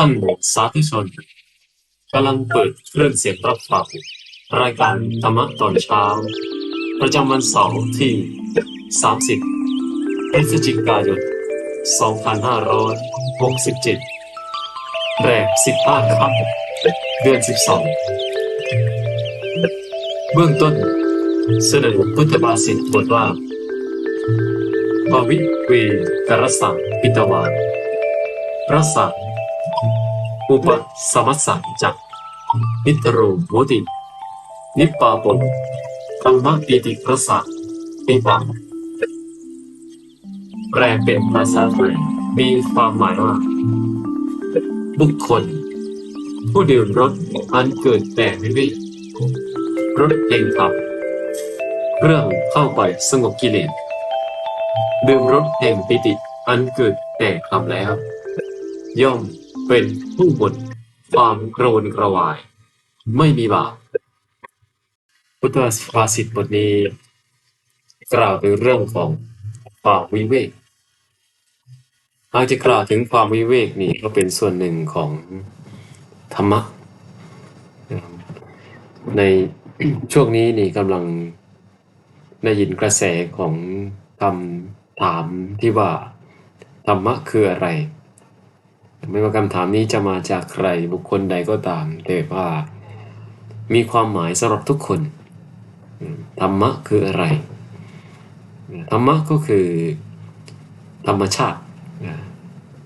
ท่านสาธุชนกำลังเปิดเครื่องเสียงรับฟังรายการธรรมะตอนเช้า ประจำวันเสาร์ที่ 30พฤศจิกายน 2567 แรก 15ค่ำเดือน 12 เบื้องต้นเสนอพุทธบาษิตบทว่าภวิเวกรสังปิตวา รสัง อุปสมัสสังจักนิตโรโหติ นิปปาปนธรรมะปีติประสาปิปังแปลเป็นภาษาไทยมีความหมายว่า บุคคล ผู้ดื่มรสอันเกิดแต่วิเวกรสเองขับเรื่องเข้าไปสงบกิเลสดื่มรสแห่งปิติอันเกิดแต่คำแล้ว ย่อม เป็นผู้หมดความโกรนกระวาย ไม่มีบาปพุทธภาษิตบทนี้ กล่าวถึงเรื่องของความวิเวกหากจะกล่าวถึงความวิเวกนี่ก็เป็นส่วนหนึ่งของธรรมะ ในช่วงนี้นี่กำลังได้ยินกระแสของคำถามที่ว่าธรรมะคืออะไร ไม่ว่าคำถามนี้จะมาจากใครบุคคลใดก็ตาม แต่ว่า มีความหมายสำหรับทุกคน ธรรมะคืออะไร ธรรมะก็คือธรรมชาติ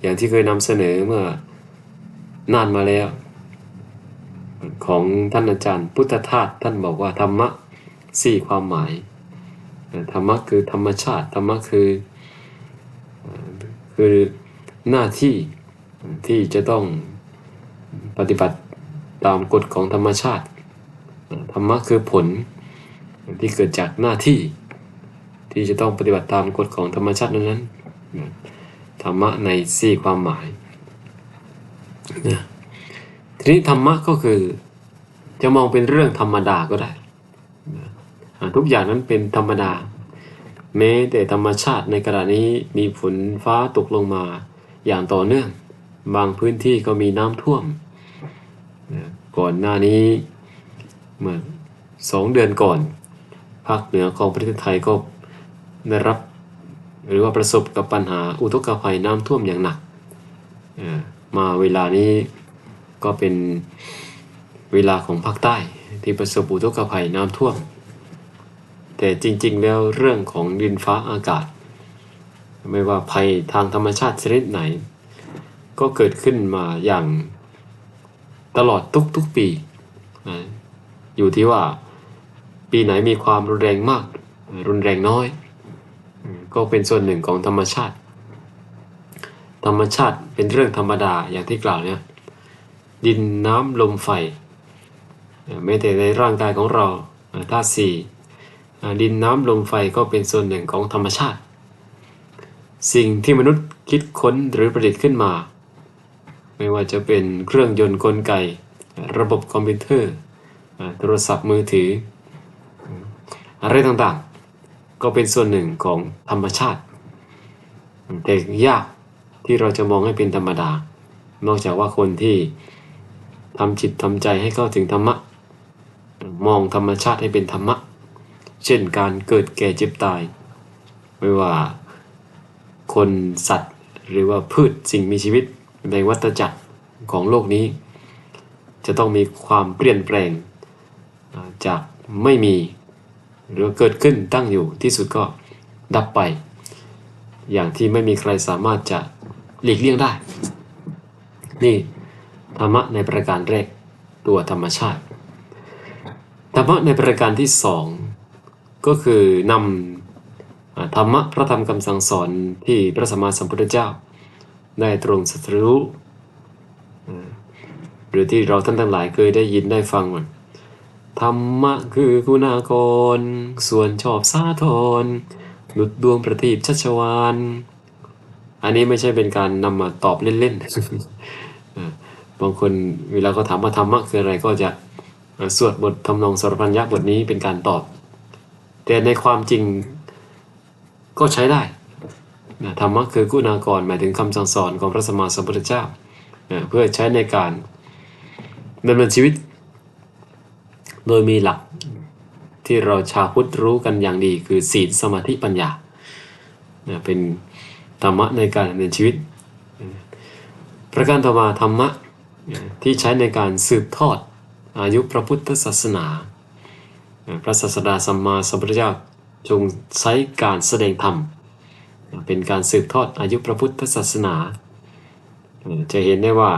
อย่างที่เคยนำเสนอเมื่อนานมาแล้ว ของท่านอาจารย์พุทธทาสท่านบอกว่าธรรมะสี่ความหมาย ธรรมะคือธรรมชาติ ธรรมะคือคือหน้าที่ ที่จะต้องปฏิบัติตามกฎของธรรมชาติ ธรรมะคือผลที่เกิดจากหน้าที่ ที่จะต้องปฏิบัติตามกฎของธรรมชาตินั้นๆธรรมะในสี่ความหมายนะทีนี้ธรรมะก็คือจะมองเป็นเรื่องธรรมดาก็ได้ทุกอย่างนั้นเป็นธรรมดา แม้แต่ธรรมชาติในขณะนี้มีฝนฟ้าตกลงมาอย่างต่อเนื่อง บางพื้นที่ก็มีน้ำท่วมก่อนหน้านี้เมื่อสองเดือนก่อน ภาคเหนือของประเทศไทยก็ได้รับหรือว่าประสบกับปัญหาอุทกภัยน้ำท่วมอย่างหนัก มาเวลานี้ก็เป็นเวลาของภาคใต้ที่ประสบอุทกภัยน้ำท่วม แต่จริงๆแล้วเรื่องของดินฟ้าอากาศ ไม่ว่าภัยทางธรรมชาติชนิดไหน ก็เกิดขึ้นมาอย่างตลอดทุกๆปีนะอยู่ที่ว่าปีไหนมีความรุนแรงมาก รุนแรงน้อย ก็เป็นส่วนหนึ่งของธรรมชาติ ธรรมชาติเป็นเรื่องธรรมดาอย่างที่กล่าวเนี่ยดินน้ำลมไฟแม้แต่ในร่างกายของเราธาตุสี่ดินน้ำลมไฟก็เป็นส่วนหนึ่งของธรรมชาติ สิ่งที่มนุษย์คิดค้นหรือประดิษฐ์ขึ้นมา ไม่ว่าจะเป็นเครื่องยนต์กลไก ระบบคอมพิวเตอร์โทรศัพท์มือถือ อะไรต่างๆ ก็เป็นส่วนหนึ่งของธรรมชาติแต่ยากที่เราจะมองให้เป็นธรรมดา นอกจากว่าคนที่ทำจิตทำใจให้เข้าถึงธรรมะ มองธรรมชาติให้เป็นธรรมะ เช่นการเกิดแก่เจ็บตาย ไม่ว่าคนสัตว์หรือว่าพืชสิ่งมีชีวิต ในวัฏจักรของโลกนี้ จะต้องมีความเปลี่ยนแปลงจากไม่มี หรือเกิดขึ้นตั้งอยู่ที่สุดก็ดับไป อย่างที่ไม่มีใครสามารถจะหลีกเลี่ยงได้ นี่ธรรมะในประการแรกตัวธรรมชาติธรรมะในประการที่สองก็คือนำธรรมะพระธรรมคำสั่งสอนที่พระสัมมาสัมพุทธเจ้า ได้ตรงสัตรู้หรือที่เราท่านทั้งหลายเคยได้ยินได้ฟังมันธรรมะคือคุณากร ส่วนชอบสาทรหลุดดวงประทีปชัชวานอันนี้ไม่ใช่เป็นการนำมาตอบเล่นๆ บางคนเวลาเขาถามว่าธรรมะคืออะไรก็จะสวดบททำนองสรพัญญะบทนี้เป็นการตอบ แต่ในความจริงก็ใช้ได้ ธรรมะคือกุณากรหมายถึงคำสั่งสอนของพระสัมมาสัมพุทธเจ้าในเพื่อใช้ในการดำเนินชีวิต โดยมีหลักที่เราชาวพุทธรู้กันอย่างดี คือศีลสมาธิปัญญาเป็นธรรมะในการดำเนินชีวิต ประการต่อมาธรรมะที่ใช้ในการสืบทอดอายุพระพุทธศาสนา พระศาสดาสัมมาสัมพุทธเจ้าจงใช้การแสดงธรรม เป็นการสืบทอดอายุพระพุทธศาสนา จะเห็นได้ว่า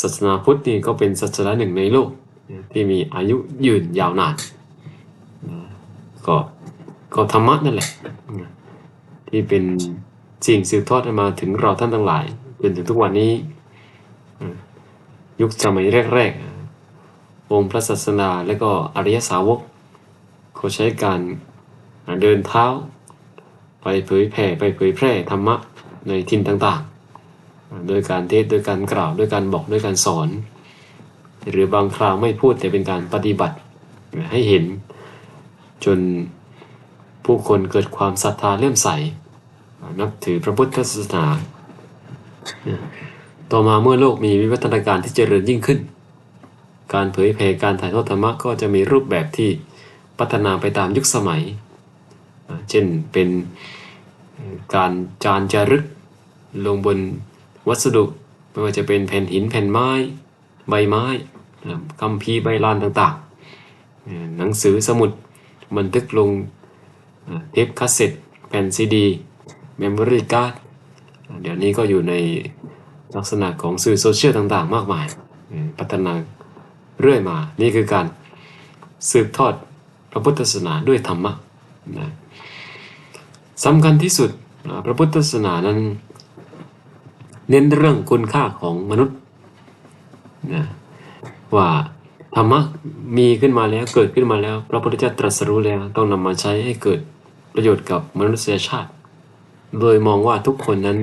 ศาสนาพุทธนี่ก็เป็นศาสนาหนึ่งในโลกที่มีอายุยืนยาวนานก็ก็ธรรมะนั่นแหละที่เป็นสิ่งสืบทอดมาถึงเราท่านทั้งหลายจนถึงทุกวันนี้ ยุคสมัยแรกๆองค์พระศาสนาและก็อริยสาวกเขาใช้การเดินเท้า ไปเผยแผ่ไปเผยแพร่ธรรมะในทินต่างๆ โดยการเทศโดยการกล่าวด้วยการบอกด้วยการสอน หรือบางคราวไม่พูดแต่เป็นการปฏิบัติให้เห็น จนผู้คนเกิดความศรัทธาเลื่อมใส นับถือพระพุทธศาสนา ต่อมาเมื่อโลกมีวิวัฒนาการที่เจริญยิ่งขึ้น การเผยแผ่การถ่ายทอดธรรมะก็จะมีรูปแบบที่พัฒนาไปตามยุคสมัย เช่นเป็นการจานจารึกลงบนวัสดุไม่ว่าจะเป็นแผ่นหินแผ่นไม้ ใบไม้คำพีใบลานต่างๆ หนังสือสมุดบันทึกลงเทปคาสเซ็ตแผ่นซีดีเมมโมรี่การ์ดเดี๋ยวนี้ก็อยู่ในลักษณะของสื่อโซเชียลต่างๆ มากมาย พัฒนาเรื่อยมา นี่คือการสืบทอดพระพุทธศาสนาด้วยธรรมะนะ สำคัญที่สุดพระพุทธศาสนานั้น เน้นเรื่องคุณค่าของมนุษย์นะว่าธรรมะมีขึ้นมาแล้วเกิดขึ้นมาแล้ว พระพุทธเจ้าตรัสรู้แล้วต้องนำมาใช้ให้เกิดประโยชน์กับมนุษยชาติ โดยมองว่าทุกคนนั้น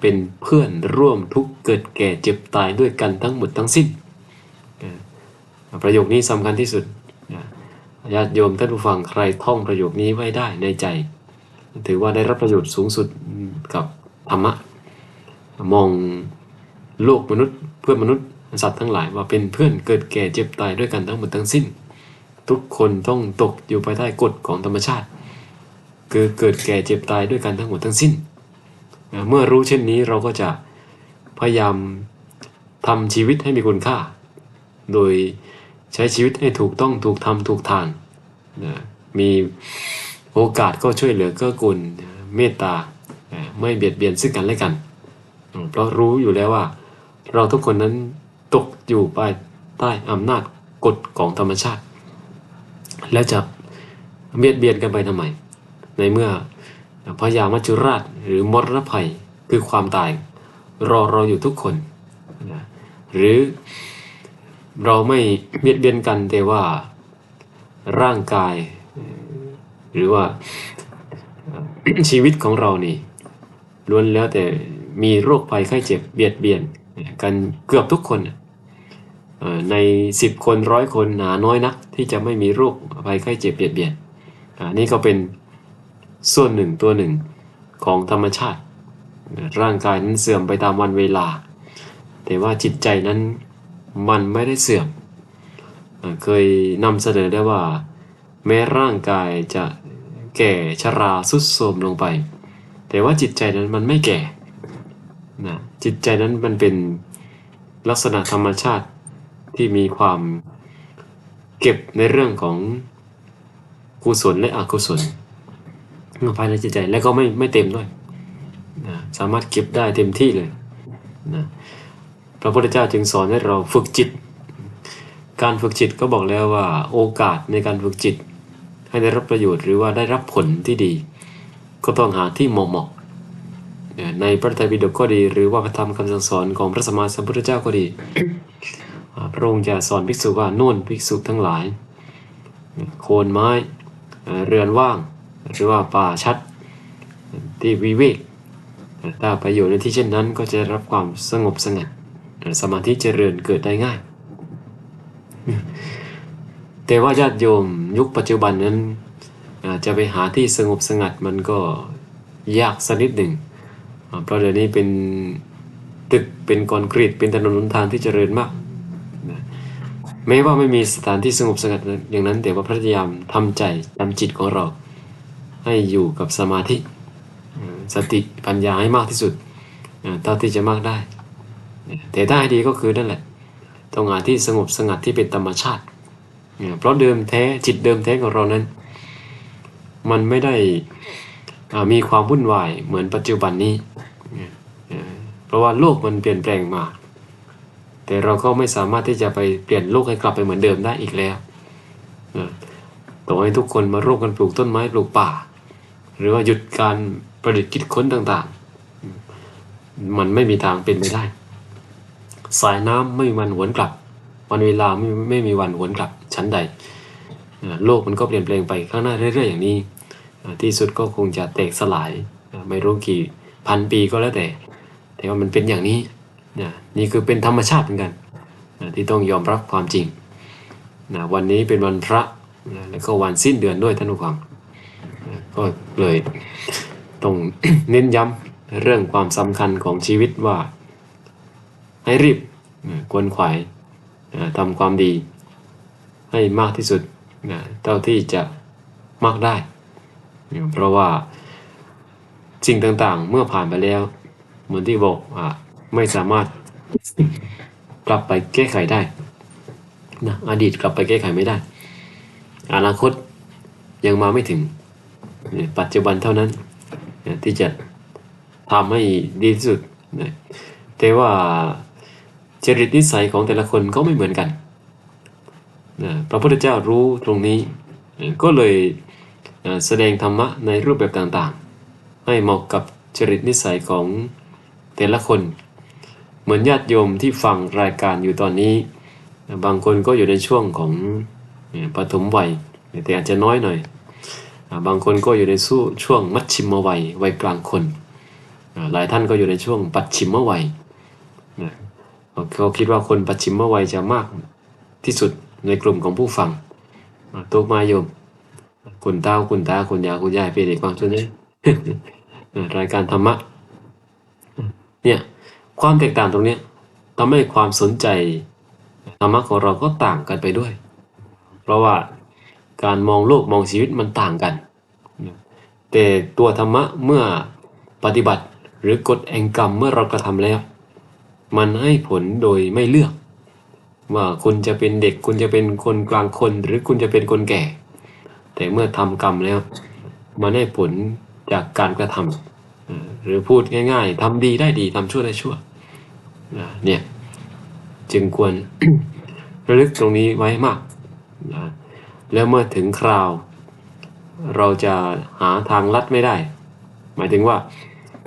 เป็นเพื่อนร่วมทุกเกิดแก่เจ็บตายด้วยกันทั้งหมดทั้งสิ้น ประโยคนี้สำคัญที่สุดญาติโยมท่านผู้ฟังใครท่องประโยคนี้ไว้ได้ในใจ ถือว่าได้รับประโยชน์สูงสุดกับธรรมะ มองโลกมนุษย์เพื่อนมนุษย์สัตว์ทั้งหลายว่าเป็นเพื่อนเกิดแก่เจ็บตายด้วยกันทั้งหมดทั้งสิ้น ทุกคนต้องตกอยู่ภายใต้กฎของธรรมชาติ คือเกิดแก่เจ็บตายด้วยกันทั้งหมดทั้งสิ้น เมื่อรู้เช่นนี้เราก็จะพยายามทำชีวิตให้มีคุณค่า โดยใช้ชีวิตให้ถูกต้องถูกทำถูกทางมี โอกาสก็ช่วยเหลือเกื้อกูลเมตตาไม่เบียดเบียนซึ่งกันและกัน เพราะรู้อยู่แล้วว่า เราทุกคนนั้นตกอยู่ภายใต้อำนาจกฎของธรรมชาติ แล้วจะเบียดเบียนกันไปทำไม ในเมื่อพญามัจจุราชหรือมรภัยคือความตาย รอเราอยู่ทุกคน หรือเราไม่เบียดเบียนกันแต่ว่าร่างกาย หรือว่าชีวิตของเรานี่ล้วนแล้วแต่มีโรคภัยไข้เจ็บเบียดเบียนกันเกือบทุกคนในสิบคนร้อยคนหนาน้อยนัก ที่จะไม่มีโรคภัยไข้เจ็บเบียดเบียนนี่ก็เป็นส่วนหนึ่งตัวหนึ่งของธรรมชาติ ร่างกายนั้นเสื่อมไปตามวันเวลา แต่ว่าจิตใจนั้นมันไม่ได้เสื่อม เคยนำเสนอได้ว่า แม้ร่างกายจะ แก่ชราสุดโทรมลงไป แต่ว่าจิตใจนั้นมันไม่แก่นะจิตใจนั้นมันเป็นลักษณะธรรมชาติที่มีความเก็บในเรื่องของกุศลและอกุศลภายในจิตใจและก็ไม่ไม่เต็มด้วยนะสามารถเก็บได้เต็มที่เลยนะพระพุทธเจ้าจึงสอนให้เราฝึกจิต การฝึกจิตก็บอกแล้วว่าโอกาสในการฝึกจิต ให้ได้รับประโยชน์หรือว่าได้รับผลที่ดี ก็ต้องหาที่เหมาะเหมาะในพระไตรปิฎกก็ดี หรือว่าพระธรรมคำสั่งสอนของพระสมมาสัมพุทธเจ้าก็ดีพระองค์จะสอนภิกษุว่าน่นภิกษุทั้งหลาย โคนไม้เรือนว่าง หรือว่าป่าชัดที่วิเวกถ้าไปอยู่ในที่เช่นนั้นก็จะรับความสงบสงัดสมาธิเจริญเกิดได้ง่าย แต่ว่าญาติโยมยุคปัจจุบันนั้นจะไปหาที่สงบสงัดมันก็ยากสักนิดหนึ่ง เพราะเดี๋ยวนี้เป็นตึกเป็นคอนกรีตเป็นถนนหนทางที่เจริญมากนะแม้ว่าไม่มีสถานที่สงบสงัดอย่างนั้น แต่ว่าพระยายามทำใจทำจิตของเรา ให้อยู่กับสมาธิสติปัญญาให้มากที่สุดเท่าที่จะมากได้ แต่ถ้าให้ดีก็คือนั่นแหละต้องหาที่สงบสงัดที่เป็นธรรมชาติ เนี่ยเพราะเดิมแท้จิตเดิมแท้ของเรานั้น มันไม่ได้อ่ามีความวุ่นวายเหมือนปัจจุบันนี้เนี่ยเพราะว่าโลกมันเปลี่ยนแปลงมา แต่เราก็ไม่สามารถที่จะไปเปลี่ยนโลกให้กลับไปเหมือนเดิมได้อีกแล้วนะต่อให้ทุกคนมาร่วมกันปลูกต้นไม้ปลูกป่า หรือว่าหยุดการประดิษฐ์คิดค้นต่างๆ มันไม่มีทางเป็นไปได้ สายน้ำไม่มีวันหวนกลับ วันเวลาไม่ไม่มีวันหวนกลับ ชั้นใด โลกมันก็เปลี่ยนแปลงไปข้างหน้าเรื่อย ๆ อย่างนี้ ที่สุดก็คงจะแตกสลาย ไม่รู้กี่พันปีก็แล้วแต่ แต่ว่ามันเป็นอย่างนี้ นี่คือเป็นธรรมชาติเหมือนกัน ที่ต้องยอมรับความจริง วันนี้เป็นวันพระแล้วก็วันสิ้นเดือนด้วยท่านผู้ฟังนก็เลยต้องเน้นย้ำเรื่องความสำคัญของชีวิตว่า ให้รีบควนขวายทำความดี ให้มากที่สุดนะเท่าที่จะมากได้ เพราะว่าสิ่งต่างๆ เมื่อผ่านไปแล้ว เหมือนที่บอกว่าไม่สามารถกลับไปแก้ไขได้นะอดีตกลับไปแก้ไขไม่ได้ อนาคตยังมาไม่ถึง ปัจจุบันเท่านั้นที่จะทำให้ดีที่สุดนะแต่ว่าจริตนิสัยของแต่ละคนก็ไม่เหมือนกัน พระพุทธเจ้ารู้ตรงนี้ ก็เลยแสดงธรรมะในรูปแบบต่างๆ ให้เหมาะกับจริตนิสัยของแต่ละคน เหมือนญาติโยมที่ฟังรายการอยู่ตอนนี้ บางคนก็อยู่ในช่วงของปฐมวัย แต่อาจจะน้อยหน่อย บางคนก็อยู่ในสู้ช่วงมัชชิมวัยวัยกลางคน หลายท่านก็อยู่ในช่วงปัจฉิมวัยเขาคิดว่าคนปัจฉิมวัยจะมากที่สุด ในกลุ่มของผู้ฟังตัวมาโยม คุณเต้าคุณตาคุณยายคุณยายเป็นเด็กฟังช่วยนี้รายการธรรมะเนี่ยความแตกต่างตรงเนี้ยทำให้ความสนใจธรรมะของเราก็ต่างกันไปด้วย เพราะว่าการมองโลกมองชีวิตมันต่างกัน แต่ตัวธรรมะเมื่อปฏิบัติหรือกฎแห่งกรรมเมื่อเรากระทำแล้ว มันให้ผลโดยไม่เลือก ว่าคุณจะเป็นเด็กคุณจะเป็นคนกลางคน หรือคุณจะเป็นคนแก่ แต่เมื่อทำกรรมแล้ว มันให้ผลจากการกระทำเอ่อหรือพูดง่าย ๆทำดีได้ดีทำชั่วได้ชั่วเนี่ยจึงควรระลึกตรงนี้ไว้มากนะแล้วเมื่อถึงคราว เราจะหาทางลัดไม่ได้ หมายถึงว่า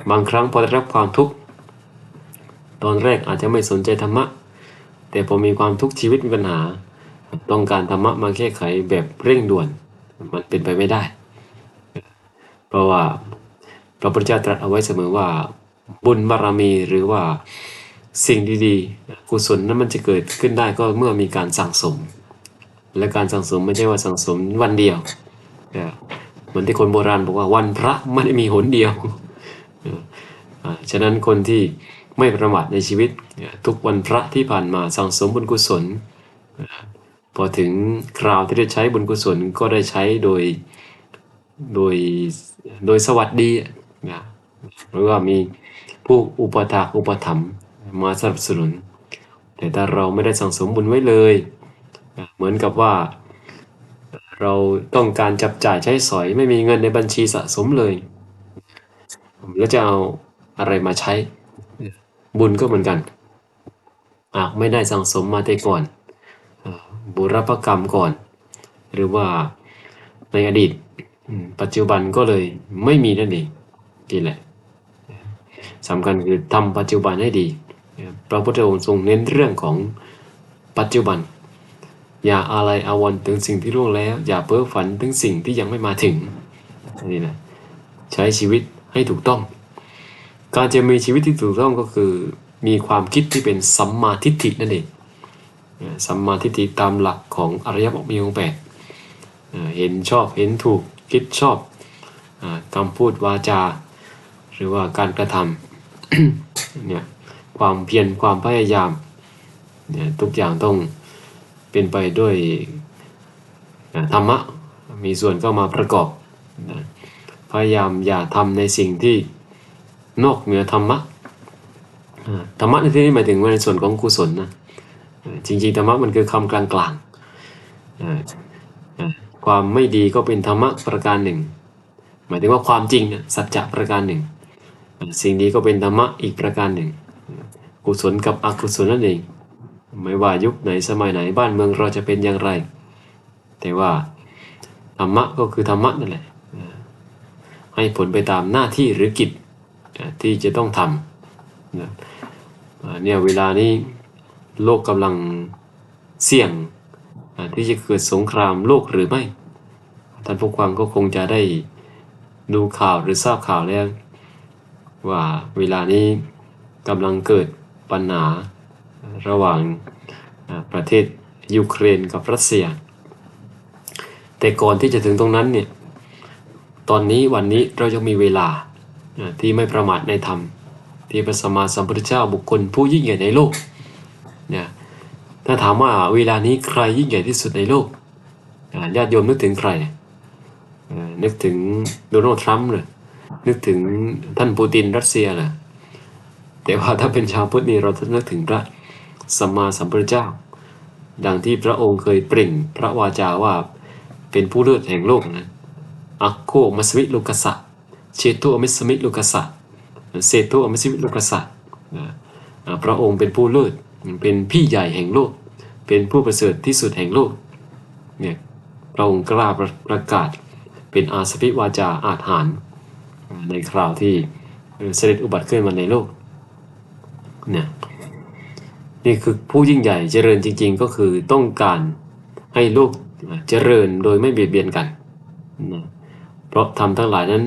บางครั้งพอได้รับความทุกข์ ตอนแรกอาจจะไม่สนใจธรรมะ แต่พอมีความทุกข์ชีวิตมีปัญหา ต้องการธรรมะมาแก้ไขแบบเร่งด่วน มันเป็นไปไม่ได้ เพราะว่าพระพุทธเจ้าตรัสเอาไว้เสมอว่าบุญบารมีหรือว่าสิ่งดีๆ กุศลนั้นมันจะเกิดขึ้นได้ก็เมื่อมีการสั่งสม และการสั่งสมไม่ใช่ว่าสั่งสมวันเดียวเหมือนที่คนโบราณบอกว่าวันพระไม่ได้มีหนเดียวฉะนั้นคนที่ ไม่ประมาทในชีวิต ทุกวันพระที่ผ่านมาสั่งสมบุญกุศล พอถึงคราวที่ได้ใช้บุญกุศลก็ได้ใช้โดยโดยโดยสวัสดีนะหรือว่ามีผู้อุปถากอุปถัมภ์มาสนับสนุน แต่ถ้าเราไม่ได้สั่งสมบุญไว้เลย เหมือนกับว่า เราต้องการจับจ่ายใช้สอยไม่มีเงินในบัญชีสะสมเลย แล้วจะเอาอะไรมาใช้ บุญก็เหมือนกันหากไม่ได้สั่งสมมาแต่ก่อนอบุรพกรรมก่อน หรือว่าในอดีต ปัจจุบันก็เลยไม่มีนั่นเองนี่แหละสำคัญคือทำปัจจุบันให้ดีพระพุทธองค์ทรงเน้นเรื่องของปัจจุบัน อย่าอะไรอาวรถึงสิ่งที่ล่วงแล้ว อย่าเพ้อฝันถึงสิ่งที่ยังไม่มาถึงนี่นะใช้ชีวิตให้ถูกต้อง การจะมีชีวิตที่ถูกต้องก็คือ มีความคิดที่เป็นสัมมาทิฏฐินั่นเองสัมมาทิฏฐิตามหลักของอริยมรรคมีองค์แปดเห็นชอบเห็นถูกคิดชอบคำพูดวาจา หรือว่าการกระทำเนี่ยความเพียรความพยายามเนี่ยทุกอย่างต้องเป็นไปด้วยธรรมะมีส่วนเข้ามาประกอบ พยายามอย่าทำในสิ่งที่ นอกเหนือธรรมะธรรมะในที่นี้หมายถึงว่าในส่วนของกุศลนะจริงๆธรรมะมันคือคำกลางๆความไม่ดีก็เป็นธรรมะประการหนึ่ง หมายถึงว่าความจริงนะสัจจะประการหนึ่ง สิ่งดีก็เป็นธรรมะอีกประการหนึ่ง กุศลกับอกุศลนั่นเอง ไม่ว่ายุคไหนสมัยไหนบ้านเมืองเราจะเป็นอย่างไร แต่ว่าธรรมะก็คือธรรมะนั่นแหละให้ผลไปตามหน้าที่หรือกิจ ที่จะต้องทำนะเนี่ยเวลานี้โลกกำลังเสี่ยงที่จะเกิดสงครามโลกหรือไม่ ท่านผู้ฟังก็คงจะได้ดูข่าวหรือทราบข่าวแล้ว ว่าเวลานี้กำลังเกิดปัญหาระหว่างประเทศยูเครนกับรัสเซีย แต่ก่อนที่จะถึงตรงนั้นเนี่ย ตอนนี้วันนี้เรายังมีเวลา ที่ไม่ประมาทในธรรม ที่พระสัมมาสัมพุทธเจ้าบุคคลผู้ยิ่งใหญ่ในโลกเนี่ยถ้าถามว่าเวลานี้ใครยิ่งใหญ่ที่สุดในโลกญาติโยมนึกถึงใครนึกถึงโดนัลด์ทรัมป์เลยนึกถึงท่านปูตินรัสเซียเหรอแต่ว่าถ้าเป็นชาวพุทธนี่เราจะนึกถึงพระสัมมาสัมพุทธเจ้า ดังที่พระองค์เคยเปล่งพระวาจาว่าเป็นผู้เลิศแห่งโลกนะอักโคมัสมิลุกัสสะ เชตุอมิสมิลุกัสสะเศตุอมิสมิลุกัสสะพระองค์เป็นผู้เลิศเป็นพี่ใหญ่แห่งโลก เป็นผู้ประเสริฐที่สุดแห่งโลกเนี่ยพระองค์กล้าประกาศเป็นอาสพิวาจาอาหารในคราวที่เสด็จอุบัติขึ้นมาในโลกเนี่ยนี่คือผู้ยิ่งใหญ่เจริญจริง ๆ ก็คือต้องการให้โลกเจริญโดยไม่เบียดเบียนกันนะเพราะทำทั้งหลายนั้น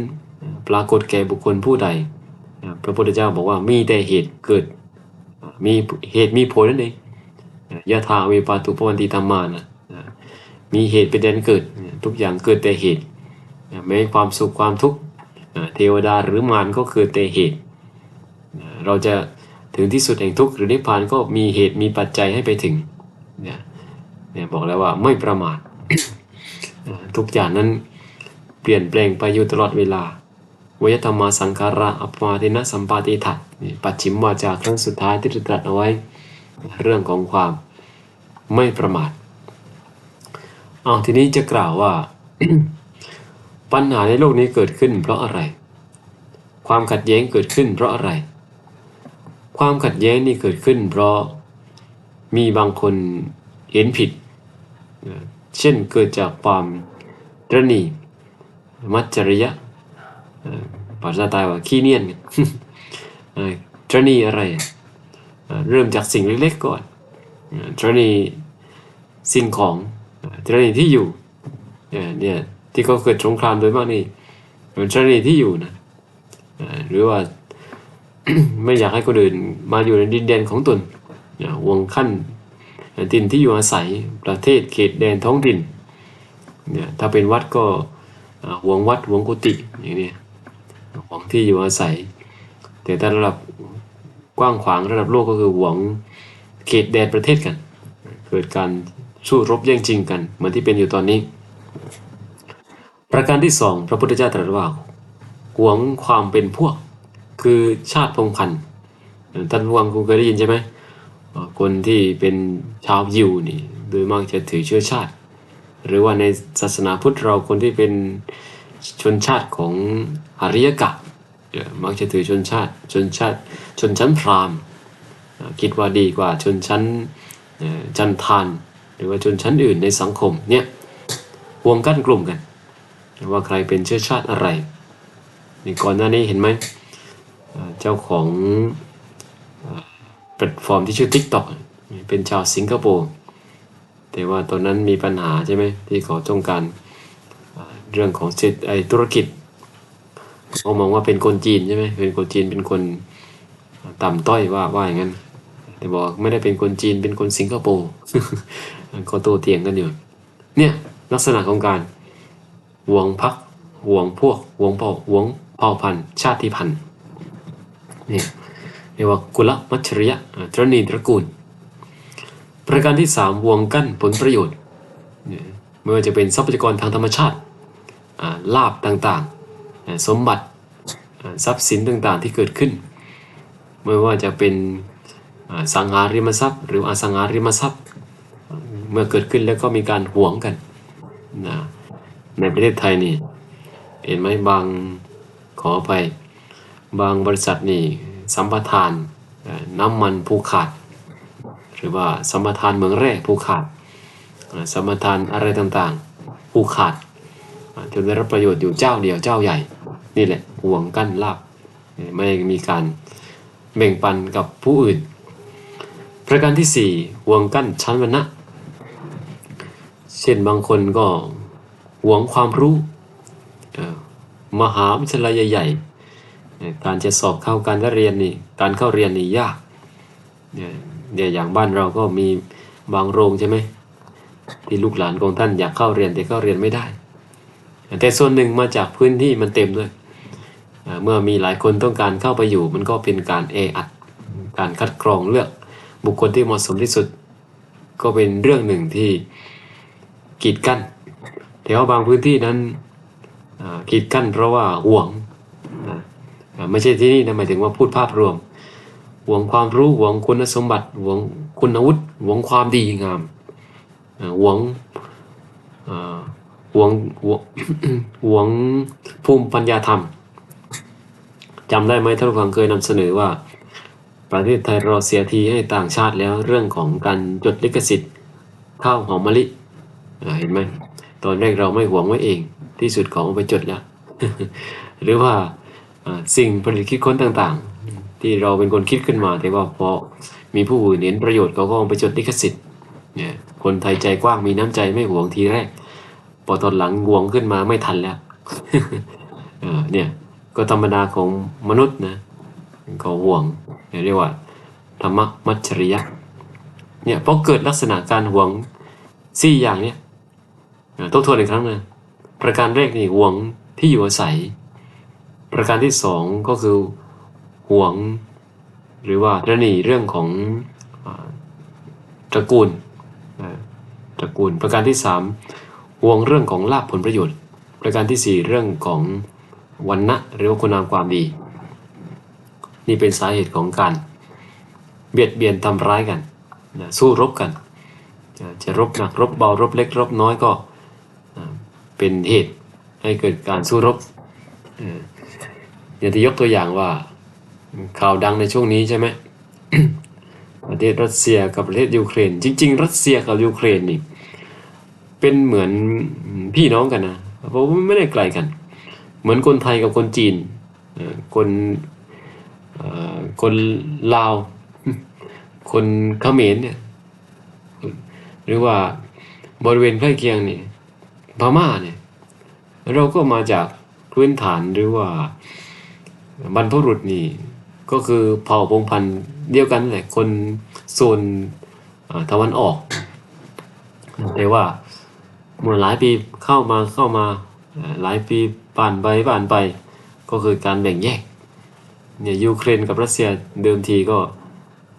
ปรากฏแก่บุคคลผู้ใด พระพุทธเจ้าบอกว่ามีแต่เหตุเกิด มีเหตุมีผลนั่นเองยะถาเวปาตุปวันติธรรมานะมีเหตุเป็นแดนเกิด ทุกอย่างเกิดแต่เหตุแม้ความสุขความทุกข์เทวดาหรือมารก็คือแต่เหตุ เราจะถึงที่สุดแห่งทุกข์หรือนิพพานก็มีเหตุมีปัจจัยให้ไปถึงเนี่ยเนี่ยบอกแล้วว่าไม่ประมาททุกอย่างนั้นเปลี่ยนแปลงไปอยู่ตลอดเวลา วยธรรมาสังขาระอัปมาทินะสัมปาติถัดปัจฉิมวาจาครั้งสุดท้ายที่ตรัสเอาไว้ เรื่องของความไม่ประมาทเอาทีนี้จะกล่าวว่า ปัญหาในโลกนี้เกิดขึ้น เพราะอะไร ความขัดแย้งเกิดขึ้น เพราะอะไร ความขัดแย้งนี่เกิดขึ้น เพราะมีบางคนเห็นผิด เช่นเกิดจากความตรณีมัจจริยะ ภาษาไทยว่าขี้เนียนตรณีอะไร เริ่มจากสิ่งเล็กๆก่อนตรณีสิ่งของตรณีที่อยู่เนี่ยที่เขาเกิดสงครามโดยมากนี่เป็นตรณีที่อยู่นะหรือว่าไม่อยากให้คนอื่นมาอยู่ในดินแดนของตนวงขั้นดินที่อยู่อาศัยประเทศเขตแดนท้องถิ่นเนี่ยถ้าเป็นวัดก็ห่วงวัดห่วงกุฏิอย่างนี้ หวงที่อยู่อาศัย แต่ถ้าระดับกว้างขวางระดับโลกก็คือหวงเขตแดนประเทศกัน เกิดการสู้รบแย่งชิงกันเหมือนที่เป็นอยู่ตอนนี้ ประการที่สองพระพุทธเจ้าตรัสว่าหวงความเป็นพวก คือชาติพงพันธ์ท่านวังคงเคยได้ยินใช่ไหมคนที่เป็นชาวยิวนี่โดยมากจะถือเชื้อชาติ หรือว่าในศาสนาพุทธเราคนที่เป็นชนชาติของ อริยกะมักจะถือชนชาติชนชาติชนชั้นพราหมณ์คิดว่าดีกว่าชนชั้นจันทาน หรือว่าชนชั้นอื่นในสังคมเนี่ยห่วงกั้นกลุ่มกัน ว่าใครเป็นเชื้อชาติอะไรนี่ก่อนหน้านี้เห็นไหมเจ้าของแพลตฟอร์มที่ชื่อ TikTok เป็นชาวสิงคโปร์แต่ว่าตอนนั้นมีปัญหาใช่ไหมที่เขาต้องการเรื่องของเศรษฐไอธุรกิจ เขามองว่าเป็นคนจีนใช่ไหมเป็นคนจีนเป็นคนต่ำต้อยว่าว่าอย่างนั้น แต่บอกไม่ได้เป็นคนจีนเป็นคนสิงคโปร์ก็โตเถียงกันอยู่เนี่ยลักษณะของการหวงพักหวงพวกหวงเผ่าหวงเผ่าพันธุ์ชาติพันธุ์เนี่ยในรียกว่ากุลมัชริยะตระนีตระกูล ประการที่สามห่วงกั้นผลประโยชน์เนี่ยไม่ว่าจะเป็นทรัพยากรทางธรรมชาติลาบต่างๆ สมบัติ ทรัพย์สินต่างๆที่เกิดขึ้น ไม่ว่าจะเป็นสังหาริมทรัพย์ หรืออสังหาริมทรัพย์ เมื่อเกิดขึ้นแล้วก็มีการหวงกันนะในประเทศไทยนี่เห็นไหมบางขอไปบางบริษัทนี่สัมปทานน้ำมันผูกขาด หรือว่าสัมปทานเมืองแร่ผูกขาดสัมปทานอะไรต่างๆผูกขาดจนได้รับประโยชน์อยู่เจ้าเดียวเจ้าใหญ่ นี่แหละห่วงกั้นลาบไม่มีการแบ่งปันกับผู้อื่น ประการที่สี่ห่วงกั้นชั้นวรรณะ เช่นบางคนก็ห่วงความรู้ มหาวิทยาลัยใหญ่ๆ การจะสอบเข้าการเรียนนี่ การเข้าเรียนนี่ยากเนี่ยเนี่ยอย่างบ้านเราก็มีบางโรงใช่ไหมที่ลูกหลานของท่านอยากเข้าเรียนแต่เข้าเรียนไม่ได้ แต่ส่วนหนึ่งมาจากพื้นที่มันเต็มด้วย เมื่อมีหลายคนต้องการเข้าไปอยู่ มันก็เป็นการแออัดการคัดกรองเลือกบุคคลที่เหมาะสมที่สุด ก็เป็นเรื่องหนึ่งที่กีดกั้นแต่ว่าบางพื้นที่นั้นกีดกั้นเพราะว่าห่วงนะไม่ใช่ที่นี่นะหมายถึงว่าพูดภาพรวมห่วงความรู้ห่วงคุณสมบัติห่วงคุณวุฒิห่วงความดีงามหวงห่วงห่วงห่วงภูมิปัญญาธรรม จำได้ไหมท่านผู้ฟังเคยนำเสนอว่า ประเทศไทยเราเสียทีให้ต่างชาติแล้วเรื่องของการจดลิขสิทธิ์ข้าวหอมมะลิเห็นไหมตอนแรกเราไม่หวงไว้เอง ที่สุดของไปจดแล้วหรือว่าสิ่งผลิตคิดค้นต่างๆ ที่เราเป็นคนคิดขึ้นมาแต่ว่าพอมีผู้อื่นเห็นประโยชน์เขาก็เอาไปจดลิขสิทธิ์เนี่ยคนไทยใจกว้างมีน้ำใจไม่หวงทีแรก พอตอนหลังหวงขึ้นมาไม่ทันแล้วเนี่ย ก็ธรรมดาของมนุษย์นะเขาหวงเรียกว่าธรรมมัจฉริยะเนี่ยพอเกิดลักษณะการหวงสี่อย่างเนี้ยต้องทวนอีกครั้งนะประการแรกนี่ห่วงที่อยู่อาศัย ประการที่สองก็คือห่วง หรือว่าระหนีเรื่องของตระกูลตระกูล ประการที่สามห่วงเรื่องของลาภผลประโยชน์ ประการที่สี่เรื่องของ วันนะหรือว่าคุณงามความดี นี่เป็นสาเหตุของการเบียดเบียนทำร้ายกันนะสู้รบกัน จะรบหนักรบเบารบเล็กรบน้อยก็เป็นเหตุให้เกิดการสู้รบเอ่ออย่างที่ยกตัวอย่างว่าข่าวดังในช่วงนี้ใช่ไหมประเทศรัสเซียกับประเทศยูเครน จริง ๆ รัสเซียกับยูเครนนี่เป็นเหมือนพี่น้องกันนะเพราะว่าไม่ได้ไกลกัน เหมือนคนไทยกับคนจีน คนคนลาว คนเขมรเนี่ย หรือว่าบริเวณใกล้เคียงเนี่ยพม่าเนี่ย เราก็มาจากพื้นฐานหรือว่าบรรพบุรุษนี่ก็คือเผ่าพงพันธุ์เดียวกันแหละคนโซนตะวันออก แต่ว่าเมื่อหลายปีเข้ามาเข้ามาหลายปีผ่านไปผ่านไปก็คือการแบ่งแยกเนี่ยยูเครนกับรัสเซียเดิมทีก็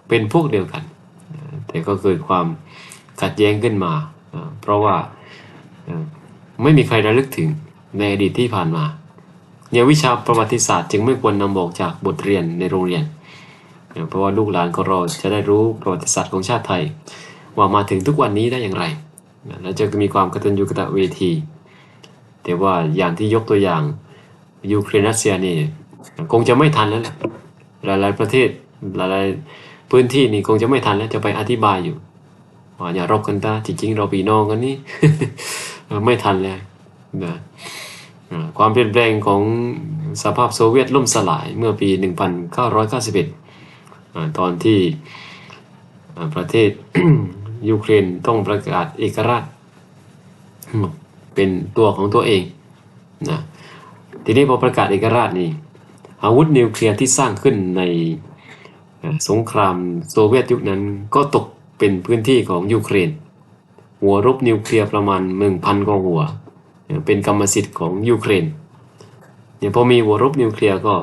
เป็นพวกเดียวกัน แต่ก็เกิดความขัดแย้งขึ้นมา เพราะว่าไม่มีใครระลึกถึงในอดีตที่ผ่านมาเนี่ยวิชาประวัติศาสตร์จึงไม่ควรนำบอกจากบทเรียนในโรงเรียนอ่าเพราะว่าลูกหลานของเราจะได้รู้ประวัติศาสตร์ของชาติไทย ว่ามาถึงทุกวันนี้ได้อย่างไร และจะมีความกตัญญูกตเวที แต่ว่าอย่างที่ยกตัวอย่างยูเครนรัสเซียนี่คงจะไม่ทันแล้วหลายๆประเทศหลายๆพื้นที่นี่คงจะไม่ทันแล้วจะไปอธิบายอยู่ว่าอย่ารบกันตาจริงๆ เราพี่น้องกันนี่ไม่ทันแล้วนะความเปลี่ยนแปลงของสภาพโซเวียตล่มสลายเมื่อปี 1991อ่าตอนที่ประเทศยูเครนต้องประกาศเอกราช เป็นตัวของตัวเองนะทีนี้พอประกาศเอกราชนี่อาวุธนิวเคลียร์ที่สร้างขึ้นในสงครามโซเวียตยุคนั้นก็ตกเป็นพื้นที่ของยูเครน หัวรบนิวเคลียร์ประมาณหนึ่งพันกว่าหัวเอ่อเป็นกรรมสิทธิ์ของยูเครนเนี่ยพอมีหัวรบนิวเคลียร์ก็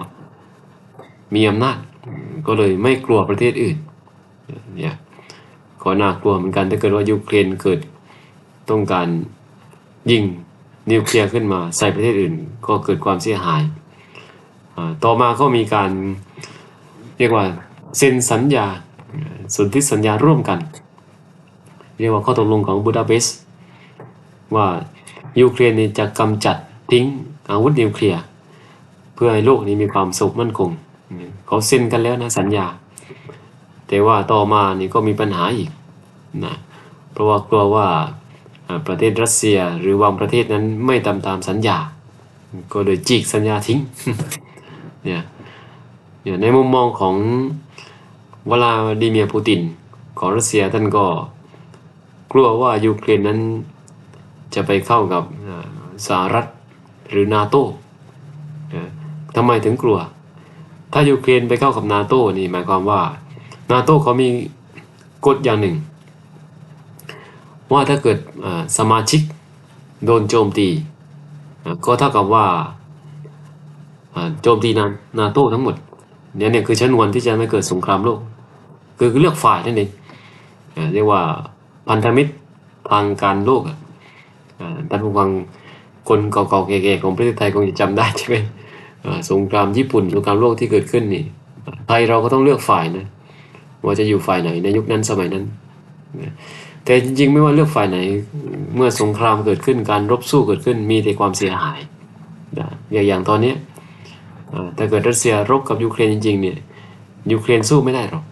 มีอำนาจก็เลยไม่กลัวประเทศอื่นเนี่ยก็น่ากลัวเหมือนกันถ้าเกิดว่ายูเครนเกิดต้องการ ยิงนิวเคลียร์ขึ้นมาใส่ประเทศอื่น ก็เกิดความเสียหาย ต่อมาก็มีการเรียกว่าเซ็นสัญญาสนธิสัญญาร่วมกัน เรียกว่าข้อตกลงของบูดาเปสต์ว่ายูเครนนี่จะกำจัดทิ้งอาวุธนิวเคลียร์เพื่อให้โลกนี้มีความสุขมั่นคงเขาเซ็นกันแล้วนะสัญญา แต่ว่าต่อมานี่ก็มีปัญหาอีกนะเพราะว่ากลัวว่า ประเทศรัสเซียหรือบางประเทศนั้นไม่ตามตามสัญญา ก็เลยจีกสัญญาทิ้งเนี่ยเนี่ยในมุมมองของวลาดิเมียร์ปูตินของรัสเซียท่านก็กลัวว่ายูเครนนั้นจะไปเข้ากับสหรัฐหรือนาโตเอ่อทำไมถึงกลัว ถ้ายูเครนไปเข้ากับนาโต้นี่หมายความว่านาโต้เขามีกฎอย่างหนึ่ง ว่าถ้าเกิดสมาชิกโดนโจมตี ก็เท่ากับว่าโจมตีนานนาโต้ทั้งหมดเนี่ยเนี่ยคือชนวนที่จะไม่เกิดสงครามโลก คือเลือกฝ่ายนั่นเองเรียกว่าพันธมิตรทางการโลกอะอ่าท่านผู้ฟังคนเก่าๆแก่ๆของประเทศไทยคงจะจำได้ใช่ไหมสงครามญี่ปุ่นสงครามโลกที่เกิดขึ้นนี่ไทยเราก็ต้องเลือกฝ่ายนะว่าจะอยู่ฝ่ายไหนในยุคนั้นสมัยนั้นนะ แต่จริงๆ ไม่ว่าเลือกฝ่ายไหน เมื่อสงครามเกิดขึ้นการรบสู้เกิดขึ้นมีแต่ความเสียหายนะอย่างอย่างตอนนี้ยอ่าถ้าเกิดรัสเซียรบกับยูเครนจริงๆเนี่ยยูเครนสู้ไม่ได้หรอก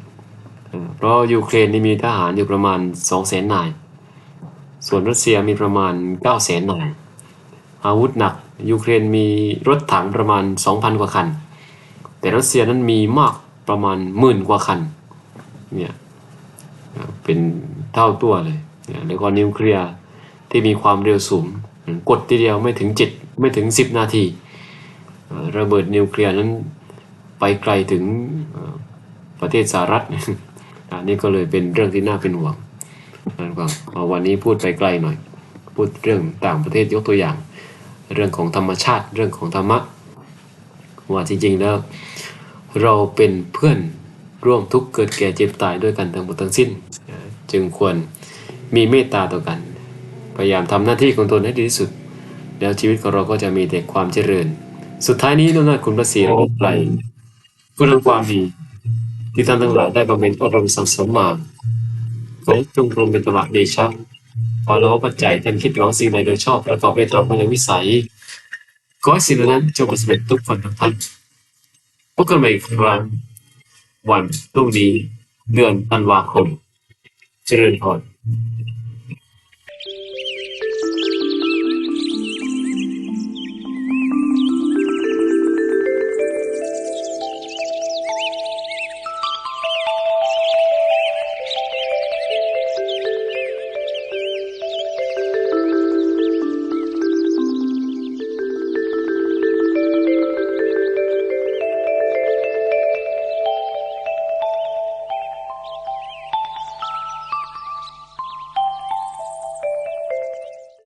เพราะยูเครนนี่มีทหารอยู่ประมาณ2 0 0 0 0 0นาย ส่วนรัสเซียมีประมาณ 9 0 0 0 0นนาย อาวุธหนักยูเครนมีรถถังประมาณ 2,000 กว่าคัน แต่รัสเซียนั้นมีมากประมาณหมื่นกว่าคันเนี่ยเป็น เท่าตัวเลยแล้วก็นิวเคลียร์ที่มีความเร็วสูง กดทีเดียวไม่ถึง7ไม่ถึง 10 นาที ระเบิดนิวเคลียร์นั้นไปไกลถึงประเทศสหรัฐอันนี้ก็เลยเป็นเรื่องที่น่าเป็นห่วงนะครับเอาวันนี้พูดไปไกลหน่อย พูดเรื่องต่างประเทศยกตัวอย่าง เรื่องของธรรมชาติเรื่องของธรรมะว่าจริงๆแล้วเราเป็นเพื่อนร่วมทุกข์เกิดแก่เจ็บตายด้วยกันทั้งหมดทั้งสิ้น จึงควรมีเมตตาต่อกัน พยายามทำหน้าที่ของตนให้ดีที่สุด แล้วชีวิตของเราก็จะมีแต่ความเจริญ สุดท้ายนี้น้อมนาคุณพระศรีรัตนตรัยคุณทำความดีที่ท่านทั้งหลายได้บำเพ็ญอบรมสังสมมาขอจงรวมเป็นตบะเดชะขอเราปัจจัยท่านคิดหวังสิ่งใดโดยชอบประกอบไปตามพลังวิสัยขอให้สิ่งนั้นจงประสบทุกคนทุกท่านพบกันใหม่อีกครั้งวันพรุ่งนี้เดือนธันวาคม เจริญพร